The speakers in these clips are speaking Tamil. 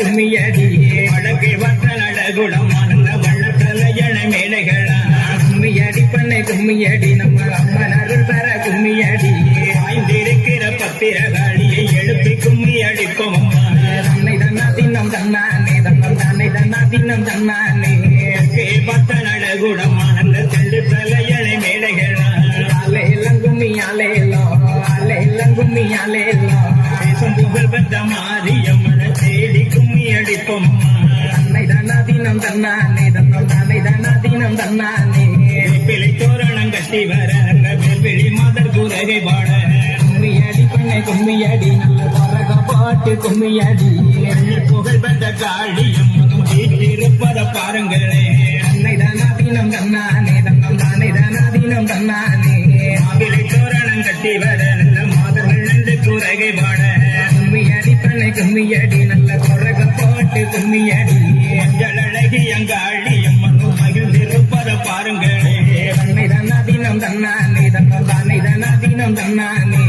கும்மியடியே வடக்கை தினம் தன்னை தன்னா தின்னம் தன்னானே வந்த நடகுடம் ஆனந்த தெள்ளு தலையண மேடைகளா அலை புகழ் பெற்ற மாரியம்மன தேடி கும்மி அடிப்போம் தன்னை தானா தினம் தன்னானே தன்னம் தானே தானா தினம் தன்னானே பிழை தோரணம் கட்டி வர வெளி மாதர் குரகை பாட கும்மி அடி பண்ணை கும்மி அடி நல்ல பறக பாட்டு கும்மியடி புகழ் பெற்ற காளியம்மனும் வீட்டிருப்பத பாருங்களே. அன்னை தானா தினம் தன்னானே தன்னம் தானே தானா தினம் தன்னானே மாவிலை தோரணம் கட்டி வர நல்ல மாதர்கள் நன்று குரகை பாட கும்மியடி பண்ணை கும்மியடி நல்ல குரக பாட்டு கும்மியடி அழகி எங்க மகிழ்ந்திருப்பத பாருங்களே. அன்னை தானா தினம் தன்னானே தன்னம் தானே தானா தன்னானே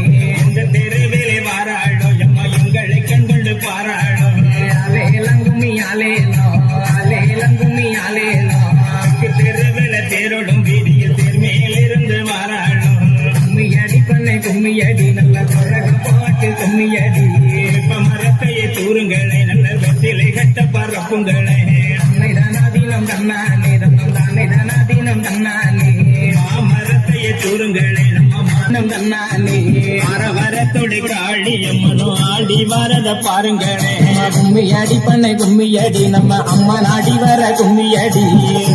பரப்புங்களே அன்னை தானாதீனம் தன்னானே தன்னம் தானே தானாதீனம் தன்னானே மாமரத்தையே தூருங்களே நம்ம மானம் தன்னானே வர வர அம்மனோ ஆடி வரத பாருங்களே கும்மியடி பண்ணை கும்மியடி நம்ம அம்மா நாடி வர கும்மியடி.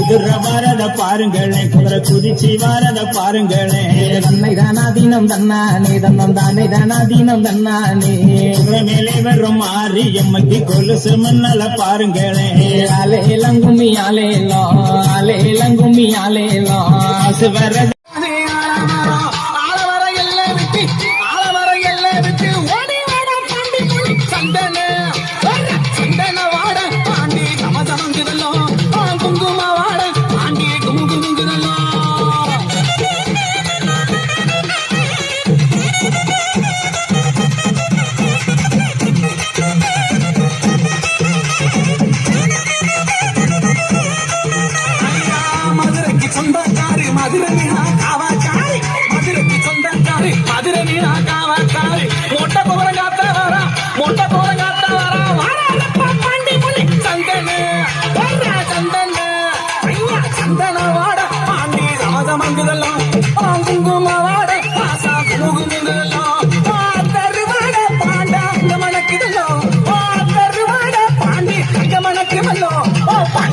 குதிர வரத பாருங்களே குதிரை குதிச்சு வரத பாருங்களே. தன்னை தானாதீனம் தன்னானே தன்னம் தானே தானாதீனம் தன்னானே குதிரை மேலே வரும் மாறி எம்மக்கு கொலுசு மண்ணல பாருங்களே. அலேலம் கும்மி அலேலோ அலேலம் அலேலோ ஆசு வரத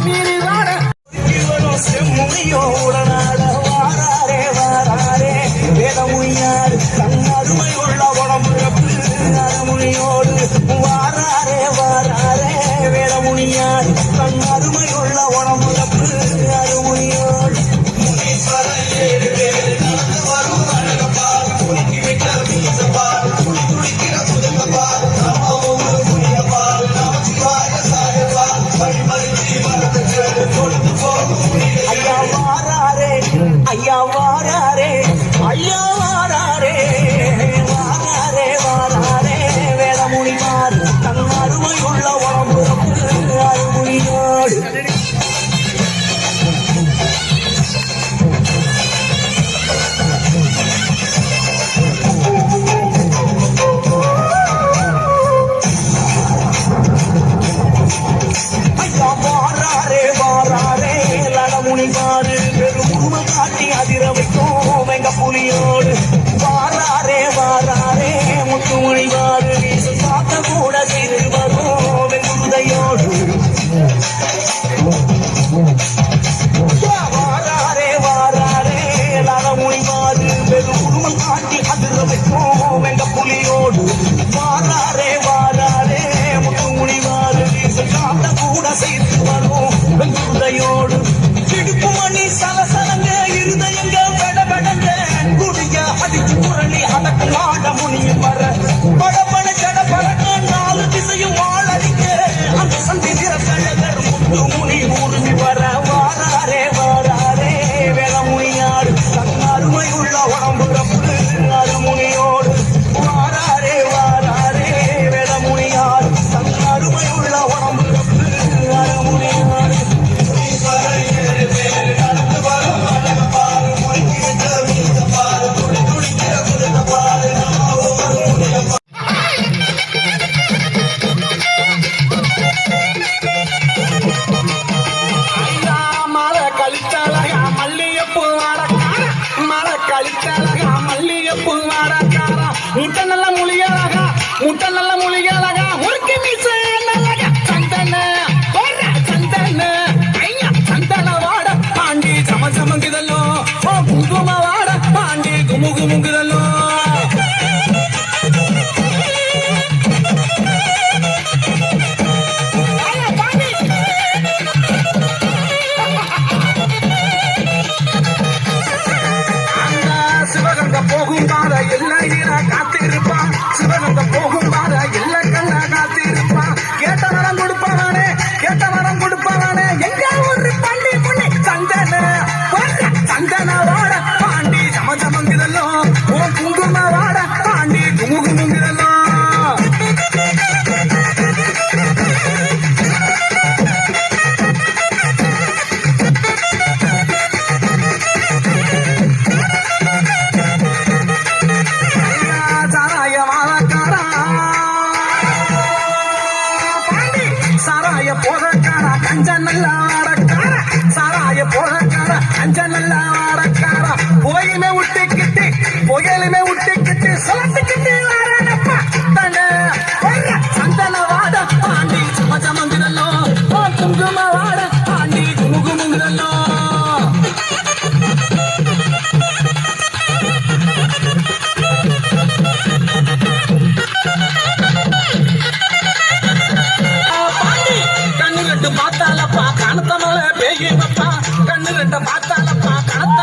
Miri. Please, அஞ்ச நல்ல ஆடக்கார சாராய போனக்கார அஞ்ச நல்ல ஆடக்கார போயிலுமே விட்டு கிட்டி புயலுமே விட்டு பேயப்பா கண்ணு ரெண்ட பார்த்தாலப்பா கணத்த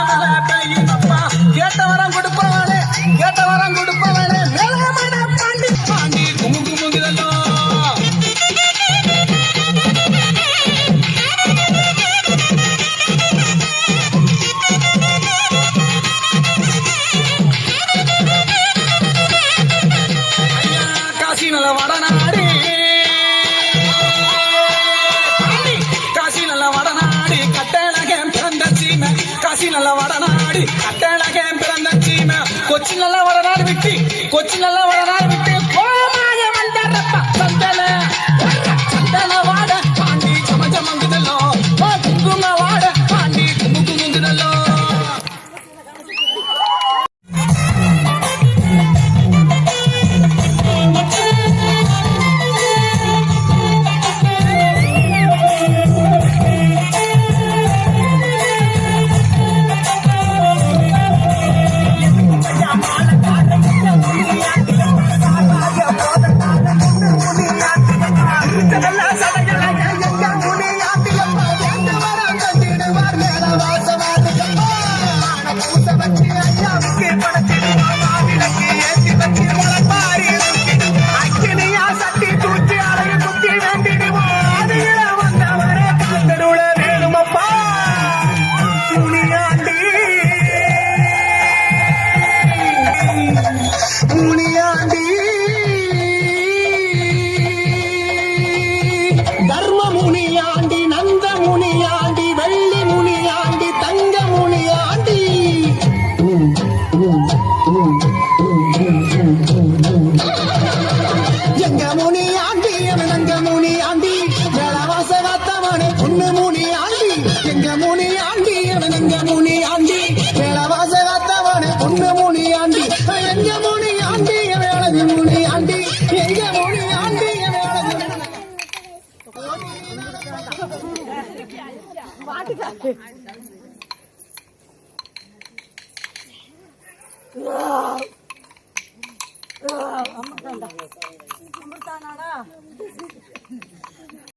கொச்சின் நல்லா வளரா அமிர்தாண்டா அமிர்தானாடா